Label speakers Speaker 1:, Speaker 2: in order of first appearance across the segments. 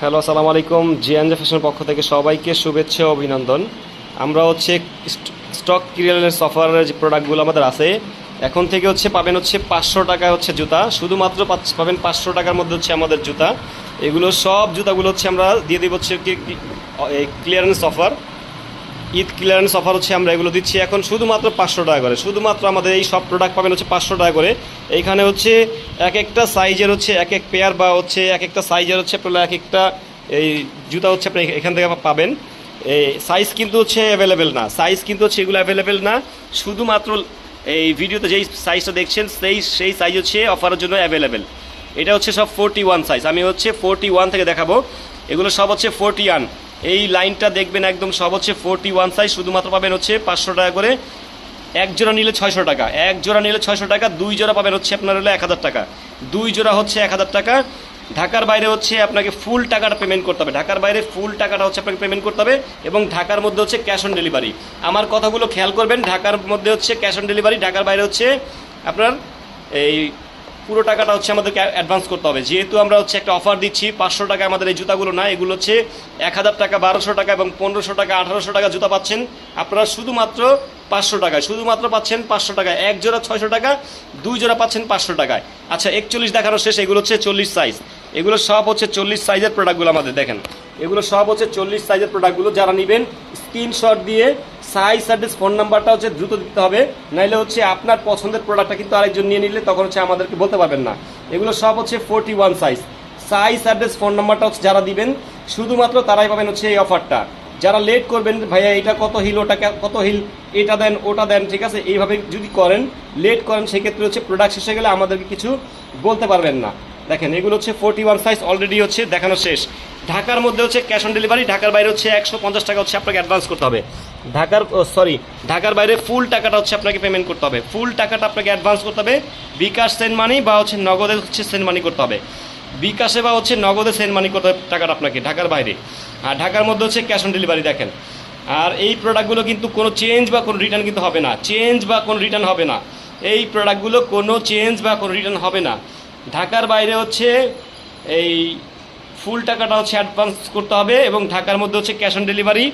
Speaker 1: Hello, আসসালামু আলাইকুম। জিয়ানজা ফ্যাশনের পক্ষ থেকে সবাইকে শুভেচ্ছা ও অভিনন্দন। আমরা হচ্ছে স্টক ক্লিয়ারেন্স সফারের যে প্রোডাক্টগুলো আমাদের আছে, এখন থেকে হচ্ছে পাবেন হচ্ছে পাঁচশো টাকা হচ্ছে জুতা। শুধুমাত্র পাবেন পাঁচশো টাকার মধ্যে হচ্ছে আমাদের জুতা। এগুলো সব জুতাগুলো হচ্ছে আমরা দিয়ে দিব হচ্ছে clearance offer Eid clearance offer হচ্ছে, আমরা এগুলো দিচ্ছি। এখন শুধুমাত্র পাঁচশো টাকা করে। শুধুমাত্র আমাদের এই সব প্রোডাক্ট পাবেন হচ্ছে পাঁচশো টাকা করে। এইখানে হচ্ছে এক একটা সাইজের হচ্ছে এক এক পেয়ার বা হচ্ছে এক একটা সাইজের হচ্ছে আপনারা এক একটা এই জুতা হচ্ছে আপনি এখান থেকে পাবেন। এই সাইজ কিন্তু হচ্ছে অ্যাভেলেবেল না। সাইজ কিন্তু হচ্ছে এগুলো অ্যাভেলেবেল না। শুধুমাত্র এই ভিডিওতে যেই সাইজটা দেখছেন, সেই সেই সাইজ হচ্ছে অফারের জন্য অ্যাভেলেবেল এটা হচ্ছে সব ফোরটি ওয়ান সাইজ আমি হচ্ছে ফোরটি ওয়ান থেকে দেখাবো। এগুলো সব হচ্ছে ফোরটি ওয়ান এই লাইনটা দেখবেন একদম সব হচ্ছে ফোরটি ওয়ান সাইজ শুধুমাত্র পাবেন হচ্ছে পাঁচশো টাকা করে। এক জোড়া নিলে ছয়শো টাকা, এক জোড়া নিলে ছয়শো টাকা, দুই জোড়া পাবেন হচ্ছে আপনার হলো এক হাজার টাকা। দুই জোড়া হচ্ছে এক হাজার টাকা। ঢাকার বাইরে হচ্ছে আপনাকে ফুল টাকাটা পেমেন্ট করতে হবে। ঢাকার বাইরে ফুল টাকাটা হচ্ছে আপনাকে পেমেন্ট করতে হবে এবং ঢাকার মধ্যে হচ্ছে ক্যাশ অন ডেলিভারি আমার কথাগুলো খেয়াল করবেন, ঢাকার মধ্যে হচ্ছে ক্যাশ অন ডেলিভারি ঢাকার বাইরে হচ্ছে আপনার এই পুরো টাকাটা হচ্ছে আমাদেরকে অ্যাডভান্স করতে হবে। যেহেতু আমরা হচ্ছে একটা অফার দিচ্ছি, পাঁচশো টাকা আমাদের এই জুতাগুলো না, এগুলো হচ্ছে এক হাজার টাকা, বারোশো টাকা এবং পনেরোশো টাকা, আঠারোশো টাকা জুতা পাচ্ছেন। আপনারা শুধুমাত্র পাঁচশো টাকায়, শুধুমাত্র পাচ্ছেন পাঁচশো টাকায়। এক জোড়া ছয়শো টাকা, দুই জোড়া পাচ্ছেন পাঁচশো টাকায়। আচ্ছা একচল্লিশ দেখানো শেষ, এগুলো হচ্ছে চল্লিশ সাইজ এগুলো সব হচ্ছে চল্লিশ সাইজের প্রোডাক্টগুলো আমাদের, দেখেন। এগুলো সব হচ্ছে চল্লিশ সাইজের প্রোডাক্টগুলো যারা নেবেন স্ক্রিনশট দিয়ে সাইজ সার্ভিস ফোন নাম্বারটা হচ্ছে দ্রুত দিতে হবে। নাইলে হচ্ছে আপনার পছন্দের প্রোডাক্টটা কিন্তু আরেকজন নিয়ে নিলে তখন হচ্ছে আমাদেরকে বলতে পারবেন না। এগুলো সব হচ্ছে forty one size size address phone নাম্বারটা হচ্ছে যারা দিবেন, শুধুমাত্র তারাই পাবেন হচ্ছে এই অফারটা যারা লেট করবেন, ভাইয়া, এটা কত হিল, ওটা কত হিল, এটা দেন, ওটা দেন, ঠিক আছে? এইভাবে যদি করেন লেট করেন, সেক্ষেত্রে হচ্ছে প্রোডাক্ট শেষ গেলে আমাদেরকে কিছু বলতে পারবেন না। দেখেন, এগুলো হচ্ছে ফোর্টি ওয়ান সাইজ অলরেডি হচ্ছে, দেখানো শেষ। ঢাকার মধ্যে হচ্ছে ক্যাশ অন ডেলিভারি ঢাকার বাইরে হচ্ছে একশো পঞ্চাশ টাকা হচ্ছে আপনাকে অ্যাডভান্স করতে হবে। ঢাকার সরি ঢাকার বাইরে ফুল টাকাটা হচ্ছে আপনাকে পেমেন্ট করতে হবে। ফুল টাকাটা আপনাকে অ্যাডভান্স করতে হবে। বিকাশ সেন্ড মানি বা হচ্ছে নগদে হচ্ছে সেন্ড মানি করতে হবে। বিকাশে বা হচ্ছে নগদে সেন্ড মানি করতে হবে টাকাটা আপনাকে ঢাকার বাইরে। আর ঢাকার মধ্যে হচ্ছে ক্যাশ অন ডেলিভারি দেখেন। আর এই প্রোডাক্টগুলো কিন্তু কোনো চেঞ্জ বা কোনো রিটার্ন কিন্তু হবে না। চেঞ্জ বা কোনো রিটার্ন হবে না। এই প্রোডাক্টগুলো কোনো চেঞ্জ বা কোনো রিটার্ন হবে না। ঢাকার বাইরে হচ্ছে এই ফুল টাকাটা হচ্ছে অ্যাডভান্স করতে হবে এবং ঢাকার মধ্যে হচ্ছে ক্যাশ অন ডেলিভারি।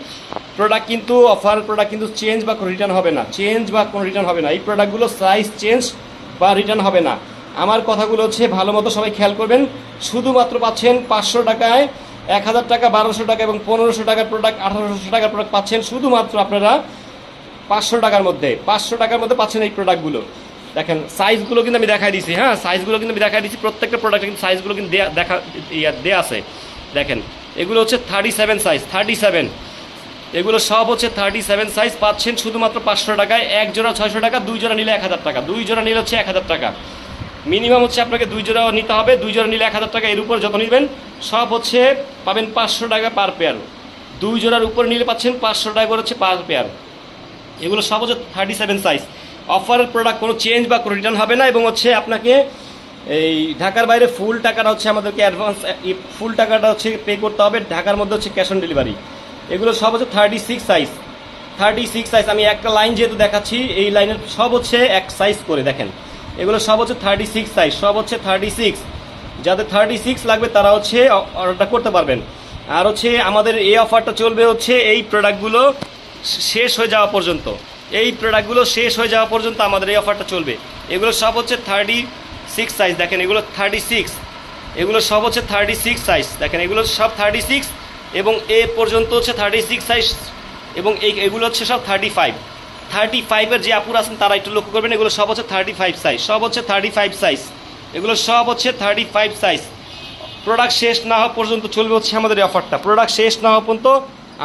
Speaker 1: প্রোডাক্ট কিন্তু অফার প্রোডাক্ট কিন্তু চেঞ্জ বা কোনো রিটার্ন হবে না। চেঞ্জ বা কোনো রিটার্ন হবে না। এই প্রোডাক্টগুলো সাইজ চেঞ্জ বা রিটার্ন হবে না। আমার কথাগুলো হচ্ছে ভালো মতো সবাই খেয়াল করবেন। শুধুমাত্র পাচ্ছেন পাঁচশো টাকায় এক হাজার টাকা, বারোশো টাকা এবং পনেরোশো টাকার প্রোডাক্ট আঠারোশো টাকার প্রোডাক্ট পাচ্ছেন শুধুমাত্র আপনারা পাঁচশো টাকার মধ্যে। পাঁচশো টাকার মধ্যে পাচ্ছেন এই প্রোডাক্টগুলো দেখেন সাইজগুলো কিন্তু আমি দেখাই দিছি হ্যাঁ? সাইজগুলো কিন্তু আমি দেখাই দিচ্ছি প্রত্যেকটা প্রোডাক্টে কিন্তু সাইজগুলো কিন্তু দেখা, ইয়া, দেয়া আছে। দেখেন, এগুলো হচ্ছে thirty seven size thirty seven এগুলো সব হচ্ছে থার্টি সেভেন সাইজ পাচ্ছেন শুধুমাত্র পাঁচশো টাকায়, এক জোড়া ছয়শো টাকা, দুই জোড়া নিলে এক হাজার টাকা, দুই জোড়া নিলে হচ্ছে এক হাজার টাকা। মিনিমাম হচ্ছে আপনাকে দুই জোড়া নিতে হবে, দুই জোড়া নিলে এক হাজার টাকা, এর উপর যত নেবেন, সব হচ্ছে পাবেন পাঁচশো টাকা পার পেয়ার দুই জোড়ার উপর নিলে পাচ্ছেন পাঁচশো টাকা করে হচ্ছে পার পেয়ার এগুলো সব হচ্ছে থার্টি সেভেন সাইজ অফারের প্রোডাক্ট কোনো চেঞ্জ বা কোনো রিটার্ন হবে না এবং হচ্ছে আপনাকে এই ঢাকার বাইরে ফুল টাকাটা হচ্ছে আমাদেরকে অ্যাডভান্স ফুল টাকাটা হচ্ছে পে করতে হবে। ঢাকার মধ্যে হচ্ছে ক্যাশ অন ডেলিভারি এগুলো সব হচ্ছে thirty six size thirty six size আমি একটা লাইন যেহেতু দেখাচ্ছি, এই লাইনের সব হচ্ছে এক সাইজ করে, দেখেন। এগুলো সব হচ্ছে থার্টি সিক্স সাইজ সব হচ্ছে থার্টি সিক্স যাদের থার্টি সিক্স লাগবে, তারা হচ্ছে অর্ডারটা করতে পারবেন। আর হচ্ছে আমাদের এই অফারটা চলবে হচ্ছে এই প্রোডাক্টগুলো শেষ হয়ে যাওয়া পর্যন্ত। এই প্রোডাক্টগুলো শেষ হয়ে যাওয়া পর্যন্ত আমাদের এই অফারটা চলবে। এগুলো সব হচ্ছে থার্টি সিক্স সাইজ দেখেন এগুলো থার্টি সিক্স এগুলো সব হচ্ছে থার্টি সিক্স সাইজ দেখেন এগুলো সব থার্টি সিক্স এবং এ পর্যন্ত হচ্ছে থার্টি সিক্স সাইজ এবং এই এগুলো হচ্ছে সব থার্টি ফাইভ থার্টি ফাইভের যে আপুর আছেন, তারা একটু লক্ষ্য করবেন, এগুলো সব হচ্ছে থার্টি ফাইভ সাইজ সব হচ্ছে থার্টি ফাইভ সাইজ এগুলো সব হচ্ছে থার্টি ফাইভ সাইজ প্রোডাক্ট শেষ না হওয়া পর্যন্ত চলবে হচ্ছে আমাদের এই অফারটা প্রোডাক্ট শেষ না হওয়া পর্যন্ত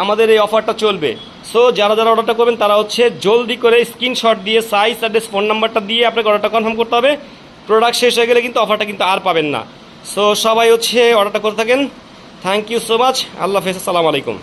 Speaker 1: আমাদের এই অফারটা চলবে। সো যারা যারা অর্ডারটা করবেন, তারা হচ্ছে জলদি করে স্ক্রিনশট দিয়ে সাইজ অ্যাড্রেস ফোন নাম্বারটা দিয়ে আপনাকে অর্ডারটা কনফার্ম করতে হবে। প্রোডাক্ট শেষ হয়ে গেলে কিন্তু অফারটা কিন্তু আর পাবেন না। সো সবাই হচ্ছে অর্ডারটা করে থাকেন। থ্যাংক ইউ সো মাচ আল্লাহ হাফেজ। আসসালামু আলাইকুম।